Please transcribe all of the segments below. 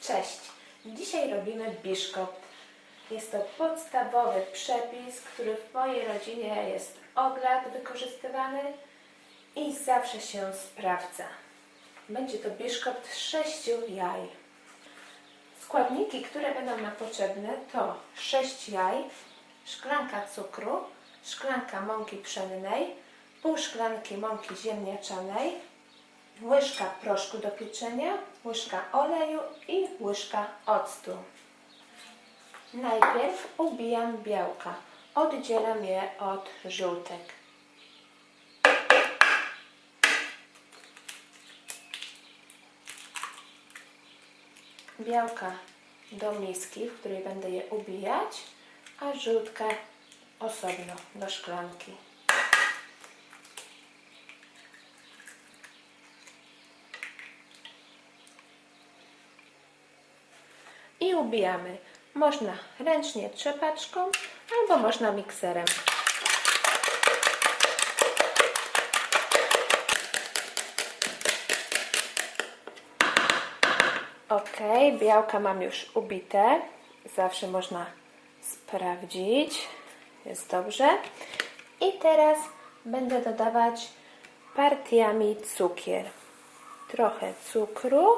Cześć! Dzisiaj robimy biszkopt. Jest to podstawowy przepis, który w mojej rodzinie jest od lat wykorzystywany i zawsze się sprawdza. Będzie to biszkopt z sześciu jaj. Składniki, które będą nam potrzebne to 6 jaj, szklanka cukru, szklanka mąki pszennej, pół szklanki mąki ziemniaczanej, łyżka proszku do pieczenia, łyżka oleju i łyżka octu. Najpierw ubijam białka. Oddzielam je od żółtek. Białka do miski, w której będę je ubijać, a żółtkę osobno do szklanki. I ubijamy. Można ręcznie trzepaczką albo można mikserem. Ok, białka mam już ubite. Zawsze można sprawdzić. Jest dobrze. I teraz będę dodawać partiami cukier. Trochę cukru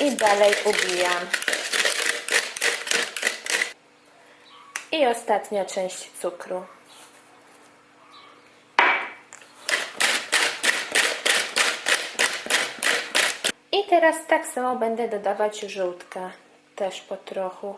i dalej ubijam. I ostatnia część cukru. I teraz tak samo będę dodawać żółtka, też po trochu.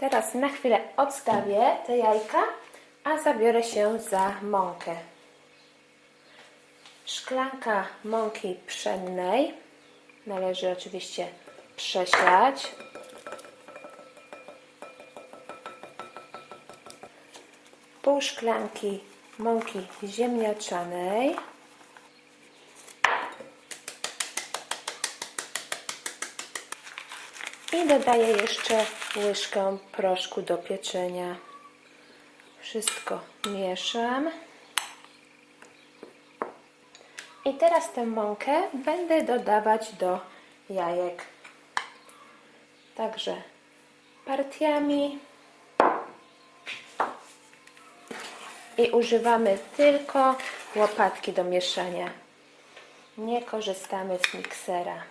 Teraz na chwilę odstawię te jajka, a zabiorę się za mąkę. Szklanka mąki pszennej. Należy oczywiście przesiać. Pół szklanki mąki ziemniaczanej. I dodaję jeszcze łyżkę proszku do pieczenia. Wszystko mieszam. I teraz tę mąkę będę dodawać do jajek. Także partiami. I używamy tylko łopatki do mieszania. Nie korzystamy z miksera.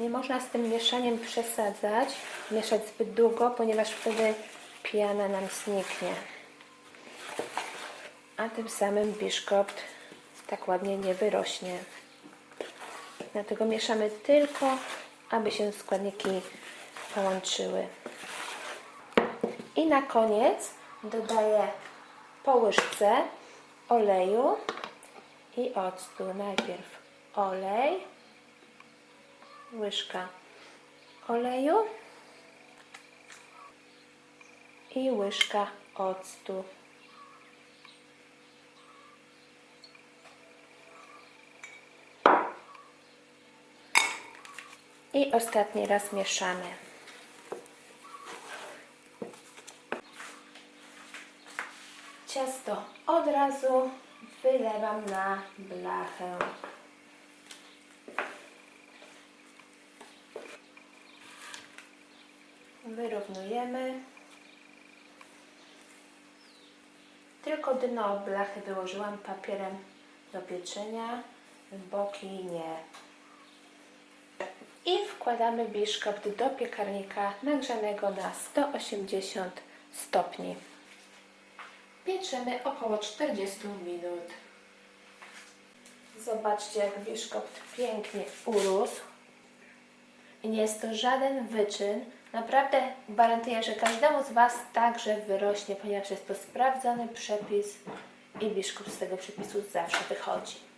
Nie można z tym mieszaniem przesadzać, mieszać zbyt długo, ponieważ wtedy piana nam zniknie. A tym samym biszkopt tak ładnie nie wyrośnie. Dlatego mieszamy tylko, aby się składniki połączyły. I na koniec dodaję po łyżce oleju i octu. Najpierw olej, łyżka oleju i łyżka octu. I ostatni raz mieszamy. Ciasto od razu wylewam na blachę. Wyrównujemy. Tylko dno blachy wyłożyłam papierem do pieczenia, boki nie. I wkładamy biszkopt do piekarnika nagrzanego na 180 stopni. Pieczemy około 40 minut. Zobaczcie, jak biszkopt pięknie urósł. I nie jest to żaden wyczyn. Naprawdę gwarantuję, że każdemu z Was także wyrośnie, ponieważ jest to sprawdzony przepis i biszkopt z tego przepisu zawsze wychodzi.